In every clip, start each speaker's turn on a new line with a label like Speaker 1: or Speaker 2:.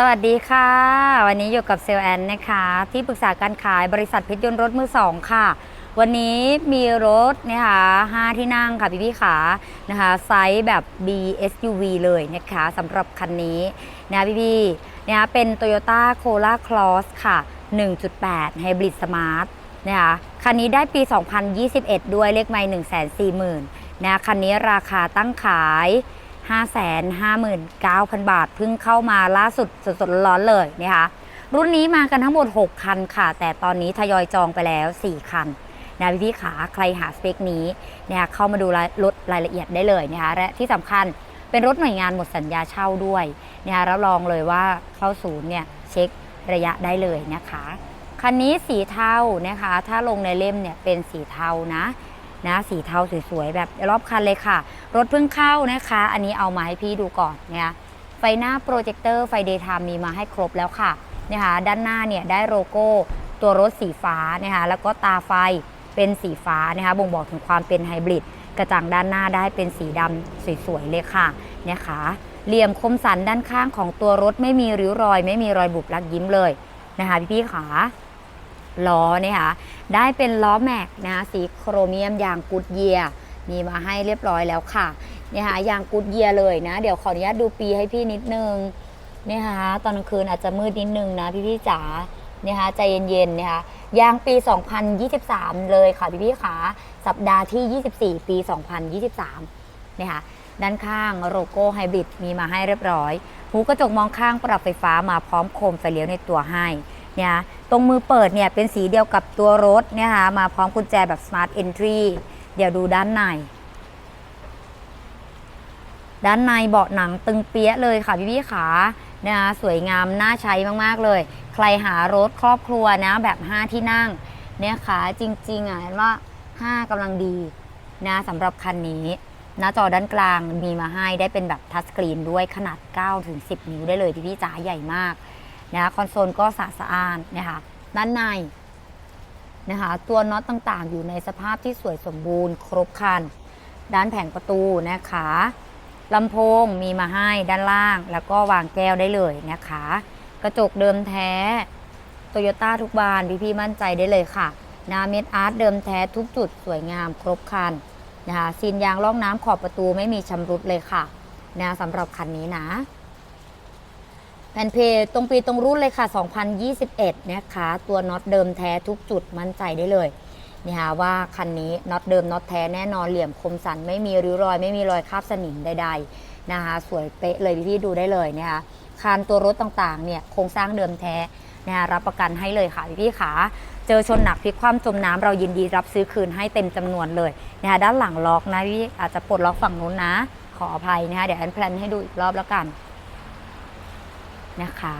Speaker 1: สวัสดีค่ะ วันนี้อยู่กับเซลแอนนะคะ ที่ปรึกษาการขายบริษัทเพชรยนต์รถมือสองค่ะ วันนี้มีรถนะคะ5ที่นั่งค่ะพี่พี่ขานะคะไซส์แบบ BSUV เลยนะคะสำหรับคันนี้นะพี่พี่นะคะเป็น Toyota Corolla Cross ค่ะ 1.8 Hybrid Smart นะคะคันนี้ได้ปี 2021 ด้วยเลขไม่140,000นะคันนี้ราคาตั้งขาย 559,000 บาท เพิ่งเข้ามาล่าสุดสดๆร้อนเลยนะคะรุ่นนี้มากันทั้งหมด 6 คันค่ะ แต่ตอนนี้ทยอยจองไปแล้ว 4 คันนะพี่ๆขาใครหาสเปคนี้เนี่ยเข้ามาดูรายรถรายละเอียดได้เลยนะคะและที่สำคัญเป็นรถหน่วยงานหมดสัญญาเช่าด้วยนะคะรับรองเลยว่าเข้าศูนย์เนี่ยเช็คระยะได้เลยนะคะ คันนี้สีเทานะคะ ถ้าลงในเล่มเนี่ยเป็นสีเทานะ นะสีเทาสวยๆแบบรอบคันเลยค่ะ รถเพิ่งเข้านะคะ อันนี้เอามาให้พี่ดูก่อนเนี่ยไฟหน้าโปรเจคเตอร์ไฟเดย์ไทม์มีมาให้ครบแล้วค่ะนะคะด้านหน้าเนี่ยได้โลโก้ตัวรถสีฟ้านะคะแล้วก็ตาไฟเป็นสีฟ้านะคะบ่งบอกถึงความเป็นไฮบริดกระจังด้านหน้าได้เป็นสีดำสวยๆเลยค่ะนะคะเหลี่ยมคมสันด้านข้างของตัวรถไม่มีริ้วรอย ไม่มีรอยบุบลักยิ้มเลยนะคะพี่ๆขา ล้อนะคะได้เป็นล้อแม็กนะคะสีโครเมียมยางกูดเยียมีมาให้เรียบร้อยแล้วค่ะเนี่ยค่ะยางกูดเยียเลยนะ เดี๋ยวขออนุญาตดูปีให้พี่นิดนึงเนี่ยค่ะตอนกลางคืนอาจจะมืดนิดนึงนะพี่พี่จ๋าเนี่ยค่ะใจเย็นๆนะคะยางปี 2023 เลยค่ะพี่พี่ขาสัปดาห์ที่ 24 ปี 2023เนี่ยค่ะด้านข้างโลโก้ไฮบริดมีมาให้เรียบร้อย หูกระจกมองข้างปรับไฟฟ้ามาพร้อมโคมไฟเลี้ยวในตัวให้ เนี่ยตรงมือเปิดเนี่ยเป็นสีเดียวกับตัวรถเนี่ยค่ะมาพร้อมกุญแจแบบ smart entry เดี๋ยวดูด้านใน ด้านในเบาะหนังตึงเปี้ยเลยค่ะพี่พี่ๆขานะคะสวยงามน่าใช้มากๆเลย ใครหารถครอบครัวนะแบบ 5 ที่นั่งเนี่ยค่ะจริงๆอะเห็นว่า 5กำลังดีนะสำหรับคันนี้ หน้าจอด้านกลางมีมาให้ได้เป็นแบบทัชสกรีนด้วยขนาด 9-10 นิ้วได้เลยที่พี่จ๋าใหญ่มาก นะคะคอนโซลก็สะสะอาดนะคะด้านในนะคะตัวน็อตต่างๆ อยู่ในสภาพที่สวยสมบูรณ์ ครบครัน ด้านแผงประตูนะคะลำโพงมีมาให้ด้านล่าง แล้วก็วางแก้วได้เลยนะคะ กระจกเดิมแท้โตโยต้าทุกบานพี่ๆมั่นใจได้เลยค่ะ นาเมดอาร์ตเดิมแท้ทุกจุดสวยงามครบครันนะคะซีนยางล่องน้ำขอบประตูไม่มีชำรุดเลยค่ะนะสำหรับคันนี้นะ แผ่นเพตรงปีตรงรุ่นเลยค่ะ 2021 นะคะ ตัวน็อตเดิมแท้ทุกจุดมั่นใจได้เลยนี่ค่ะว่าคันนี้น็อตเดิมน็อตแท้แน่นอนเหลี่ยมคมสันไม่มีริ้วรอย ไม่มีรอยคราบสนิมใดๆนะคะ สวยเป๊ะเลยพี่ๆดูได้เลยนะคะคานตัวรถต่างๆเนี่ยโครงสร้างเดิมแท้นะคะรับประกันให้เลยค่ะพี่ๆขาเจอชนหนักพลิกคว่ำจมน้ำเรายินดีรับซื้อคืนให้เต็มจำนวนเลยนะคะด้านหลังล็อกนะพี่อาจจะปลดล็อกฝั่งนู้นนะ ขออภัยนะคะเดี๋ยวแอนแพลนให้ดูอีกรอบแล้วกัน นะคะ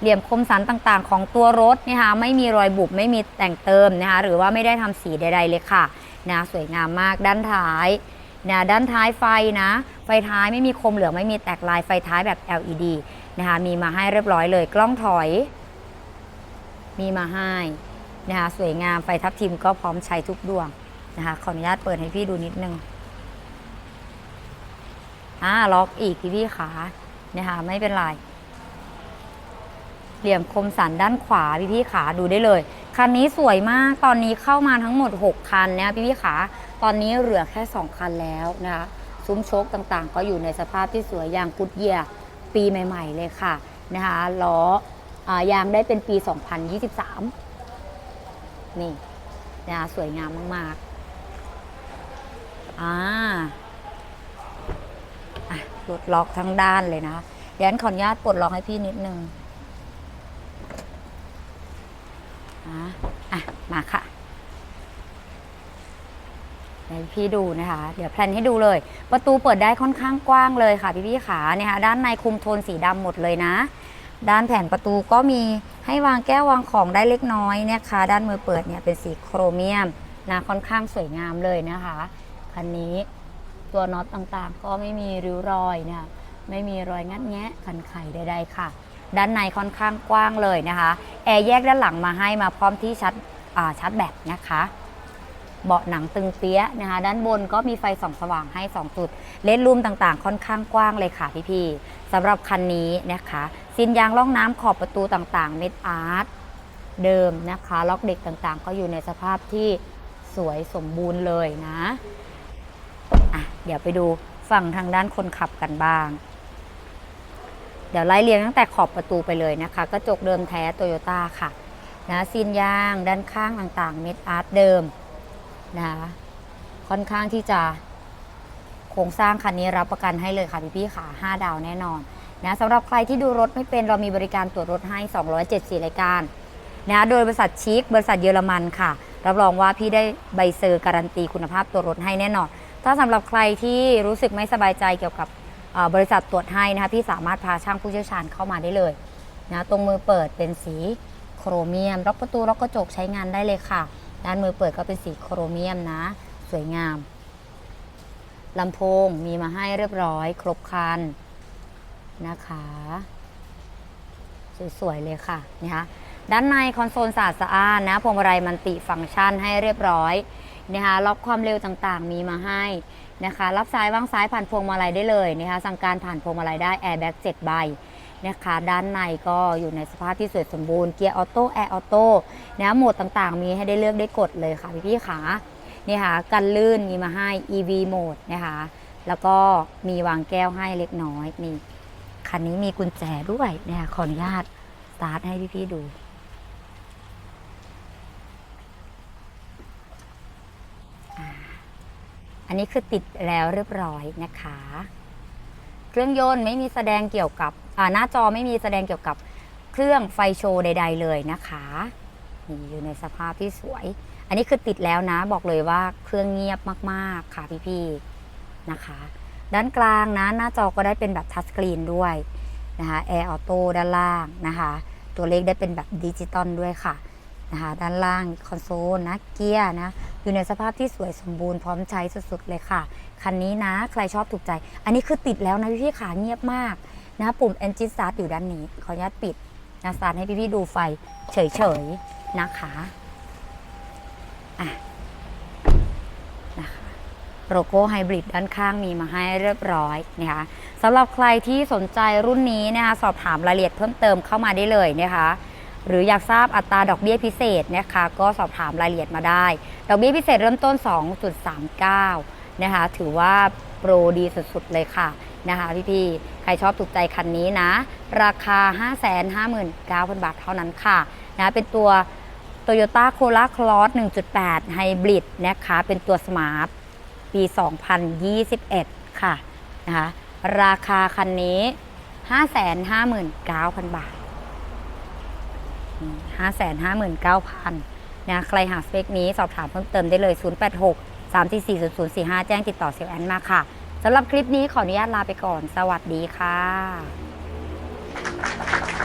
Speaker 1: เหลี่ยมคมสันต่างๆ ของตัวรถนะคะไม่มีรอยบุบไม่มีแต่งเติมนะคะหรือว่าไม่ได้ทำสีใดๆเลยค่ะนะสวยงามมากด้านท้ายนะด้านท้ายไฟนะ ไฟท้ายไม่มีคมเหลืองไม่มีแตกลายไฟท้ายแบบ LED นะคะมีมาให้เรียบร้อยเลยกล้องถอย มีมาให้นะคะสวยงามไฟทับทิมก็พร้อมใช้ทุกดวงนะคะขออนุญาตเปิดให้พี่ดูนิดนึงอ่าล็อกอีกพี่พี่ขานะคะไม่เป็นไร เหลี่ยมคมสันด้านขวาพี่พี่ขาดูได้เลย คันนี้สวยมากตอนนี้เข้ามาทั้งหมด 6 คันนะพี่พี่ขาตอนนี้เหลือแค่ 2 คันแล้วนะคะซุ้มโชคต่างๆ ก็อยู่ในสภาพที่สวยอย่างกุดเยียปีใหม่ ๆ เลยค่ะนะคะล้ออยางได้เป็นปี 2023 นี่นะคะสวยงามมากๆอ่าปลดล็อกทั้งด้านเลยนะเดี๋ยวฉันขออนุญาตปลดล็อกให้พี่นิดนึง อะอะ มาค่ะให้พี่ดูนะคะ เดี๋ยวแพลนให้ดูเลย ประตูเปิดได้ค่อนข้างกว้างเลยค่ะพี่พี่ขาเนี่ยค่ะด้านในคุมโทนสีดำหมดเลยนะ ด้านแผ่นประตูก็มีให้วางแก้ววางของได้เล็กน้อยเนี่ยค่ะด้านมือเปิดเนี่ยเป็นสีโครเมียมนะค่อนข้างสวยงามเลยนะคะคันนี้ตัวน็อตต่างๆ ก็ไม่มีริ้วรอยเนี่ยไม่มีรอยงัดแงะขันไข่ใดๆค่ะ ด้านในค่อนข้างกว้างเลยนะคะ แอร์แยกด้านหลังมาให้มาพร้อมที่ชัด ชาร์จแบตนะคะ เบาะหนังตึงเปี้ยะนะคะ ด้านบนก็มีไฟส่องสว่างให้ 2 จุด เลนส์รูมต่างๆ ค่อนข้างกว้างเลยค่ะพี่ๆสำหรับคันนี้นะคะซินยางล่องน้ำขอบประตูต่างๆ เม็ดอาร์ตเดิมนะคะ ล็อกเด็กต่างๆ ก็อยู่ในสภาพที่สวยสมบูรณ์เลยนะอะเดี๋ยวไปดูฝั่งทางด้านคนขับกันบ้าง เดี๋ยวไล่เรียงตั้งแต่ขอบประตูไปเลยนะคะ กระจกเดิมแท้โตโยต้าค่ะ นะซีนยางด้านข้างต่างๆ เม็ดอาร์ตเดิมนะคะค่อนข้างที่จะโครงสร้างคันนี้รับประกันให้เลยค่ะพี่ๆค่ะ 5 ดาวแน่นอนนะสำหรับใครที่ดูรถไม่เป็นเรามีบริการตรวจรถให้ 274 รายการนะโดยบริษัทชิคบริษัทเยอรมันค่ะ รับรองว่าพี่ได้ใบเซอร์การันตีคุณภาพตัวรถให้แน่นอน ถ้าสำหรับใครที่รู้สึกไม่สบายใจเกี่ยวกับบริษัทตรวจให้นะคะพี่สามารถพาช่างผู้เชี่ยวชาญเข้ามาได้เลยนะตรงมือเปิดเป็นสี โครเมียมล็อกประตูล็อกกระจกใช้งานได้เลยค่ะ ด้านมือเปิดก็เป็นสีโครเมียมนะ สวยงามลำโพงมีมาให้เรียบร้อย ครบครันนะคะ สวยๆเลยค่ะนะคะด้านในคอนโซลสะอาดสะอานนะพวงมาลัยมันติฟังก์ชันให้เรียบร้อยนะคะล็อกความเร็วต่างๆ มีมาให้นะคะ รับซ้ายวางซ้ายผ่านพวงมาลัยได้เลยนะคะสั่งการผ่านพวงมาลัยได้แอร์แบ็ก7ใบ นะคะด้านในก็อยู่ในสภาพที่สวยสมบูรณ์เกียร์ออโต้แอร์ออโต้นะโหมดต่างๆ มีให้ได้เลือกได้กดเลยค่ะพี่ๆขานี่ค่ะกันลื่นมีมาให้ EV โหมดนะคะแล้วก็มีวางแก้วให้เล็กน้อยนี่คันนี้มีกุญแจด้วยนะคะขออนุญาตสตาร์ทให้พี่ๆดูอันนี้คือติดแล้วเรียบร้อยนะคะ เครื่องยนต์ไม่มีแสดงเกี่ยวกับ หน้าจอไม่มีแสดงเกี่ยวกับเครื่องไฟโชว์ใด ๆ เลยนะคะนี่อยู่ในสภาพที่สวย อันนี้คือติดแล้วนะบอกเลยว่าเครื่องเงียบมากๆค่ะพี่ๆนะคะ ด้านกลางนะหน้าจอก็ได้เป็นแบบทัชสกรีนด้วยนะคะแอร์ออโต้ด้านล่างนะคะ ตัวเลขได้เป็นแบบดิจิตอลด้วยค่ะนะคะด้านล่างคอนโซลนะเกียร์นะอยู่ในสภาพที่สวยสมบูรณ์พร้อมใช้สุดๆเลยค่ะ คันนี้นะใครชอบถูกใจ อันนี้คือติดแล้วนะพี่ๆขาเงียบมาก นะปุ่ม Engine Start อยู่ด้านนี้ ขออนุญาตปิดนะสตาร์ทให้พี่ๆดูไฟเฉยๆนะคะอะนะคะโลโก้ไฮบริดด้านข้างมีมาให้เรียบร้อยนะคะสำหรับใครที่สนใจรุ่นนี้นะคะสอบถามรายละเอียดเพิ่มเติมเข้ามาได้เลยนะคะหรืออยากทราบอัตราดอกเบี้ยพิเศษนะคะก็สอบถามรายละเอียดมาได้ ดอกเบี้ยพิเศษเริ่มต้น 2.39 นะคะถือว่า โปรดีสุดๆเลยค่ะนะคะพี่ๆใครชอบถูกใจคันนี้นะ ราคา 559,000 บาทเท่านั้นค่ะนะเป็นตัว Toyota Corolla Cross 1.8 Hybrid นะคะเป็นตัว Smart ปี 2021 ค่ะนะคะราคาคันนี้ 559,000 บาท 5 5 9 0 0 0นะใครหาสเปคนี้สอบถามเพิ่มเติมได้เลย 086 3 4 4 0 0 4 5 แจ้งติดต่อเซลแอนมาค่ะสำหรับคลิปนี้ขออนุญาตลาไปก่อน สวัสดีค่ะ